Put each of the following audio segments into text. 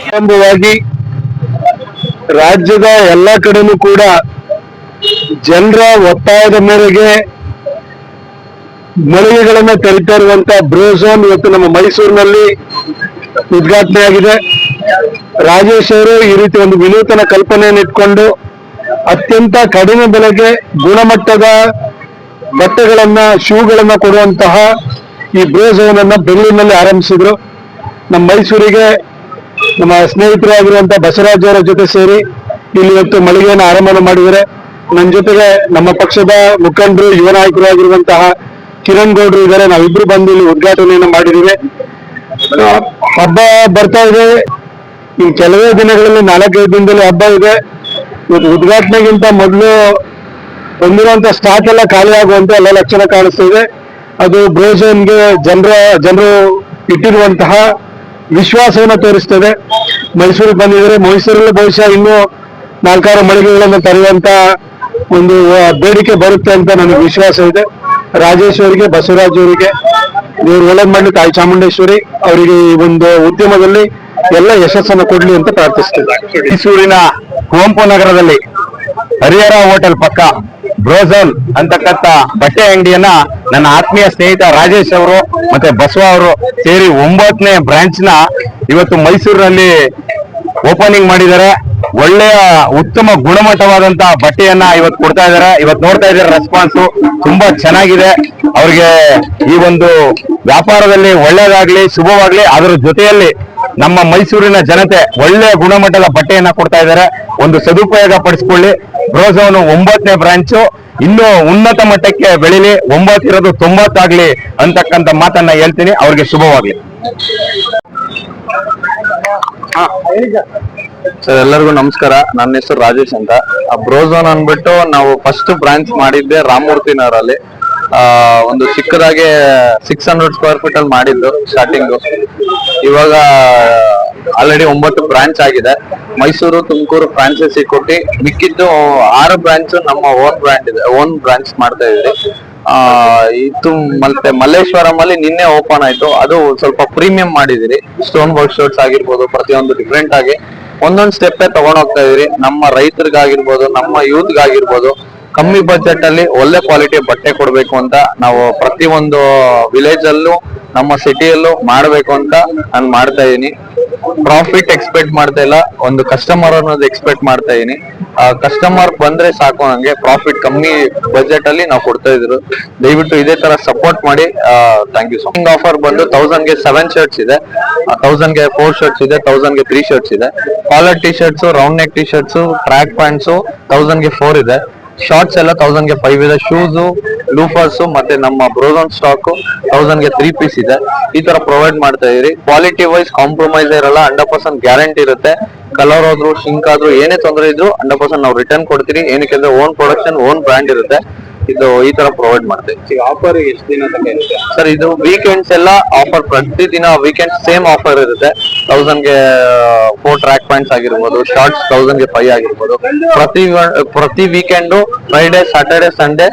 ಪ್ರಾರಂಭವಾಗಿ ರಾಜ್ಯದ ಎಲ್ಲ ಕಡೆನೂ ಕೂಡ ಜನರ ಒತ್ತಾಯದ ಮೇರೆಗೆ ಮಳಿಗೆಗಳನ್ನ ತೆರಿತಾ ಇರುವಂತ ಬ್ರೋಝೋನ್ ಇವತ್ತು ನಮ್ಮ ಮೈಸೂರಿನಲ್ಲಿ ಉದ್ಘಾಟನೆ ಆಗಿದೆ. ರಾಜೇಶ್ ಅವರು ಈ ರೀತಿ ಒಂದು ವಿನೂತನ ಕಲ್ಪನೆಯನ್ನು ಇಟ್ಕೊಂಡು ಅತ್ಯಂತ ಕಡಿಮೆ ಬೆಲೆಗೆ ಗುಣಮಟ್ಟದ ಬಟ್ಟೆಗಳನ್ನ, ಶೂಗಳನ್ನ ಕೊಡುವಂತಹ ಈ ಬ್ರೋಝೋನ್ ಅನ್ನ ಬೆಂಗಳೂರಿನಲ್ಲಿ ಆರಂಭಿಸಿದ್ರು. ನಮ್ಮ ಮೈಸೂರಿಗೆ ನಮ್ಮ ಸ್ನೇಹಿತರಾಗಿರುವಂತ ಬಸವರಾಜ್ ಅವರ ಜೊತೆ ಸೇರಿ ಇಲ್ಲಿ ಇವತ್ತು ಮಳಿಗೆಯನ್ನು ಆರಂಭ ಮಾಡಿದರೆ ನನ್ನ ಜೊತೆಗೆ ನಮ್ಮ ಪಕ್ಷದ ಮುಖಂಡರು, ಯುವ ನಾಯಕರು ಆಗಿರುವಂತಹ ಕಿರಣ್ ಗೌಡ್ರು ಇದ್ದಾರೆ. ನಾವಿಬ್ರು ಬಂದು ಇಲ್ಲಿ ಉದ್ಘಾಟನೆಯನ್ನು ಮಾಡಿದ್ದೀವಿ. ಹಬ್ಬ ಬರ್ತಾ ಇದೆ. ಈ ಕೆಲವೇ ದಿನಗಳಲ್ಲಿ ನಾಲ್ಕೈದು ದಿನದಲ್ಲಿ ಹಬ್ಬ ಇದೆ. ಇವತ್ತು ಉದ್ಘಾಟನೆಗಿಂತ ಮೊದಲು ಬಂದಿರುವಂತ ಸ್ಟಾಕ್ ಎಲ್ಲ ಖಾಲಿ ಆಗುವಂತೆ ಎಲ್ಲ ಲಕ್ಷಣ ಕಾಣಿಸ್ತಾ ಇದೆ. ಅದು ಬ್ರೋಜನ್ಗೆ ಜನರ, ಜನರು ಇಟ್ಟಿರುವಂತಹ ವಿಶ್ವಾಸವನ್ನು ತೋರಿಸ್ತದೆ. ಮೈಸೂರಿಗೆ ಬಂದಿದ್ರೆ ಮೈಸೂರಲ್ಲಿ ಬಹುಶಃ ಇನ್ನೂ ನಾಲ್ಕಾರು ಮಳಿಗೆಗಳನ್ನು ತರುವಂತ ಒಂದು ಬೇಡಿಕೆ ಬರುತ್ತೆ ಅಂತ ನನಗೆ ವಿಶ್ವಾಸ ಇದೆ. ರಾಜೇಶ್ ಅವರಿಗೆ ಬಸವರಾಜ್ ಅವರಿಗೆ, ಇವರು ಒಳ್ಳೇದ್ ತಾಯಿ ಚಾಮುಂಡೇಶ್ವರಿ ಅವರಿಗೆ ಈ ಒಂದು ಉದ್ಯಮದಲ್ಲಿ ಎಲ್ಲ ಯಶಸ್ಸನ್ನು ಕೊಡ್ಲಿ ಅಂತ ಪ್ರಾರ್ಥಿಸ್ತೇವೆ ಮೈಸೂರಿನ ಕುವೆಂಪು ನಗರದಲ್ಲಿ ಹರಿಹರ ಹೋಟೆಲ್ ಪಕ್ಕ ಬ್ರೋಝೋನ್ ಅಂತಕ್ಕಂಥ ಬಟ್ಟೆ ಅಂಗಡಿಯನ್ನ ನನ್ನ ಆತ್ಮೀಯ ಸ್ನೇಹಿತ ರಾಜೇಶ್ ಅವರು ಮತ್ತೆ ಬಸವ ಅವರು ಸೇರಿ ಒಂಬತ್ತನೇ ಬ್ರಾಂಚ್ನ ಇವತ್ತು ಮೈಸೂರಿನಲ್ಲಿ ಓಪನಿಂಗ್ ಮಾಡಿದ್ದಾರೆ. ಒಳ್ಳೆಯ ಉತ್ತಮ ಗುಣಮಟ್ಟವಾದಂತ ಬಟ್ಟೆಯನ್ನ ಇವತ್ತು ಕೊಡ್ತಾ ಇದ್ದಾರೆ. ಇವತ್ತು ನೋಡ್ತಾ ಇದ್ದಾರೆ ರೆಸ್ಪಾನ್ಸ್ ತುಂಬಾ ಚೆನ್ನಾಗಿದೆ. ಅವ್ರಿಗೆ ಈ ಒಂದು ವ್ಯಾಪಾರದಲ್ಲಿ ಒಳ್ಳೇದಾಗ್ಲಿ ಶುಭವಾಗ್ಲಿ, ಅದರ ಜೊತೆಯಲ್ಲಿ ನಮ್ಮ ಮೈಸೂರಿನ ಜನತೆ ಒಳ್ಳೆಯ ಗುಣಮಟ್ಟದ ಬಟ್ಟೆಯನ್ನ ಕೊಡ್ತಾ ಇದ್ದಾರೆ. ಒಂದು ಸದುಪಯೋಗ ಪಡಿಸ್ಕೊಳ್ಳಿ. ಬ್ರೋಝೋನು ಒಂಬತ್ತನೇ ಬ್ರಾಂಚು ಇನ್ನೂ ಉನ್ನತ ಮಟ್ಟಕ್ಕೆ ಬೆಳಿಲಿ. ಒಂಬತ್ತಿರೋದು ತೊಂಬತ್ತಾಗ್ಲಿ ಅಂತಕ್ಕಂಥ ಮಾತನ್ನ ಹೇಳ್ತೀನಿ. ಅವ್ರಿಗೆ ಶುಭವಾಗ್ಲಿ. ಸರ್, ಎಲ್ಲರಿಗೂ ನಮಸ್ಕಾರ. ನನ್ನ ಹೆಸರು ರಾಜೇಶ್ ಅಂತ. ಆ ಬ್ರೋಝೋನ್ ಅಂದ್ಬಿಟ್ಟು ನಾವು ಫಸ್ಟ್ ಬ್ರಾಂಚ್ ಮಾಡಿದ್ದೆ ರಾಮಮೂರ್ತಿ ನಗರಲ್ಲಿ. ಒಂದು ಚಿಕ್ಕದಾಗೆ ಸಿಕ್ಸ್ ಹಂಡ್ರೆಡ್ ಸ್ಕ್ವೇರ್ ಫೀಟ್ ಅಲ್ಲಿ ಮಾಡಿದ್ದು ಸ್ಟಾರ್ಟಿಂಗ್ ಇವಾಗ ಆಲ್ರೆಡಿ ಒಂಬತ್ತು ಬ್ರಾಂಚ್ ಆಗಿದೆ. ಮೈಸೂರು, ತುಮಕೂರು ಫ್ರಾಂಚೈಸಿ ಕೊಟ್ಟು ಮಿಕ್ಕಿದ್ದು ಆರು ಬ್ರಾಂಚ್ ನಮ್ಮ ಓನ್ ಬ್ರ್ಯಾಂಡ್ ಇದೆ ಓನ್ ಬ್ರಾಂಚ್ ಮಾಡ್ತಾ ಇದ್ರಿ. ಆ, ಇದು ಮತ್ತೆ ಮಲ್ಲೇಶ್ವರಂ ಅಲ್ಲಿ ನಿನ್ನೆ ಓಪನ್ ಆಯ್ತು. ಅದು ಸ್ವಲ್ಪ ಪ್ರೀಮಿಯಂ ಮಾಡಿದಿರಿ. ಸ್ಟೋನ್ ವರ್ಕ್ ಶರ್ಟ್ಸ್ ಆಗಿರ್ಬೋದು, ಪ್ರತಿಯೊಂದು ಡಿಫ್ರೆಂಟ್ ಆಗಿ ಒಂದೊಂದು ಸ್ಟೆಪ್ ತಗೊಂಡೋಗ್ತಾ ಇದೀರಿ. ನಮ್ಮ ರೈತರಿಗಾಗಿರ್ಬೋದು, ನಮ್ಮ ಯೂತ್ ಗಾಗಿರ್ಬೋದು. ಕಮ್ಮಿ ಬಜೆಟ್ ಅಲ್ಲಿ ಒಳ್ಳೆ ಕ್ವಾಲಿಟಿ ಬಟ್ಟೆ ಕೊಡಬೇಕು ಅಂತ ನಾವು ಪ್ರತಿ ಒಂದು ವಿಲೇಜ್ ಅಲ್ಲೂ, ನಮ್ಮ ಸಿಟಿಯಲ್ಲೂ ಮಾಡಬೇಕು ಅಂತ ನಾನು ಮಾಡ್ತಾ ಇದೀನಿ. ಪ್ರಾಫಿಟ್ ಎಕ್ಸ್ಪೆಕ್ಟ್ ಮಾಡ್ತಾ ಇಲ್ಲ, ಒಂದು ಕಸ್ಟಮರ್ ಅನ್ನೋದು ಎಕ್ಸ್ಪೆಕ್ಟ್ ಮಾಡ್ತಾ ಇದೀನಿ. ಕಸ್ಟಮರ್ ಬಂದ್ರೆ ಸಾಕು ನಂಗೆ ಪ್ರಾಫಿಟ್ ಕಮ್ಮಿ ಬಜೆಟ್ ಅಲ್ಲಿ ನಾವು ಕೊಡ್ತಾ ಇದ್ರು. ದಯವಿಟ್ಟು ಇದೇ ತರ ಸಪೋರ್ಟ್ ಮಾಡಿ ಥ್ಯಾಂಕ್ ಯು ಸೊ ಆಫರ್ ಬಂದು ತೌಸಂಡ್ಗೆ ಸೆವೆನ್ ಶರ್ಟ್ಸ್ ಇದೆ. ತೌಸಂಡ್ಗೆ ಫೋರ್ ಶರ್ಟ್ಸ್ ಇದೆ ತೌಸಂಡ್ಗೆ ತ್ರೀ ಶರ್ಟ್ಸ್ ಇದೆ. Collar T shirts round neck T shirts track pants ತೌಸಂಡ್ಗೆ four ಇದೆ. ಶಾರ್ಟ್ಸ್ ಎಲ್ಲ ತೌಸಂಡ್ಗೆ ಫೈವ್ ಇದೆ. ಶೂಸ್ ಲೂಫರ್ಸ್ ಮತ್ತೆ ನಮ್ಮ ಬ್ರೋಸನ್ ಸ್ಟಾಕ್ ತೌಸಂಡ್ಗೆ ತ್ರೀ ಪೀಸ್ ಇದೆ. ಈ ತರ ಪ್ರೊವೈಡ್ ಮಾಡ್ತಾ ಇದೀರಿ ಕ್ವಾಲಿಟಿ ವೈಸ್ ಕಾಂಪ್ರಮೈಸ್ ಇರಲ್ಲ ಹಂಡ್ರೆಡ್ ಪರ್ಸೆಂಟ್ ಗ್ಯಾರಂಟಿ ಇರುತ್ತೆ. ಕಲರ್ ಆದ್ರೂ ಶಿಂಕ್ ಆದ್ರೂ ಏನೇ ತೊಂದರೆ ಇದ್ರು ಹಂಡ್ರೆಡ್ ಪರ್ಸೆಂಟ್ ನಾವು ರಿಟರ್ನ್ ಕೊಡ್ತೀರಿ. ಏನಕ್ಕೆ ಅಂದ್ರೆ ಓನ್ ಪ್ರೊಡಕ್ಷನ್ ಓನ್ ಬ್ರ್ಯಾಂಡ್ ಇರುತ್ತೆ. ಇದು ಈ ತರ ಪ್ರೊವೈಡ್ ಮಾಡ್ತೀವಿ ಆಫರ್ ಎಷ್ಟು ದಿನ ತನಕ ಇರುತ್ತೆ? ಸರ್ ಇದು ವೀಕೆಂಡ್ಸ್ ಎಲ್ಲ ಆಫರ್ ಪ್ರತಿ ದಿನ ವೀಕೆಂಡ್ ಸೇಮ್ ಆಫರ್ ಇರುತ್ತೆ. ತೌಸಂಡ್ಗೆ ಫೋರ್ ಟ್ರ್ಯಾಕ್ ಪಾಯಿಂಟ್ಸ್ ಆಗಿರ್ಬೋದು ಶಾರ್ಟ್ಸ್ ತೌಸಂಡ್ಗೆ ಫೈವ್ ಆಗಿರ್ಬೋದು. ಪ್ರತಿ ಪ್ರತಿ weekend Friday Saturday Sunday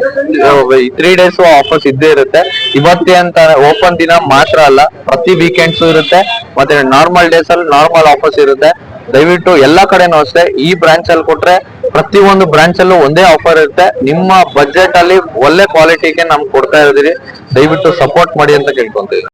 three days offers ಇದ್ದೇ ಇರುತ್ತೆ. ಇವತ್ತೇ ಅಂತ ಓಪನ್ ದಿನ ಮಾತ್ರ ಅಲ್ಲ ಪ್ರತಿ ವೀಕೆಂಡ್ಸ್ ಇರುತ್ತೆ. ಮತ್ತೆ ನಾರ್ಮಲ್ ಡೇಸ್ ಅಲ್ಲಿ ನಾರ್ಮಲ್ ಆಫರ್ಸ್ ಇರುತ್ತೆ. ದಯವಿಟ್ಟು ಎಲ್ಲಾ ಕಡೆನೂ ಅಷ್ಟೇ ಈ ಬ್ರಾಂಚ್ ಅಲ್ಲಿ ಕೊಟ್ರೆ ಪ್ರತಿ ಒಂದು ಬ್ರಾಂಚ್ ಅಲ್ಲೂ ಒಂದೇ ಆಫರ್ ಇರುತ್ತೆ. ನಿಮ್ಮ ಬಜೆಟ್ ಅಲ್ಲಿ ಒಳ್ಳೆ ಕ್ವಾಲಿಟಿಗೆ ನಮ್ಗೆ ಕೊಡ್ತಾ ಇದ್ದೀರಿ. ದಯವಿಟ್ಟು ಸಪೋರ್ಟ್ ಮಾಡಿ ಅಂತ ಕೇಳ್ಕೊಂತೀವಿ.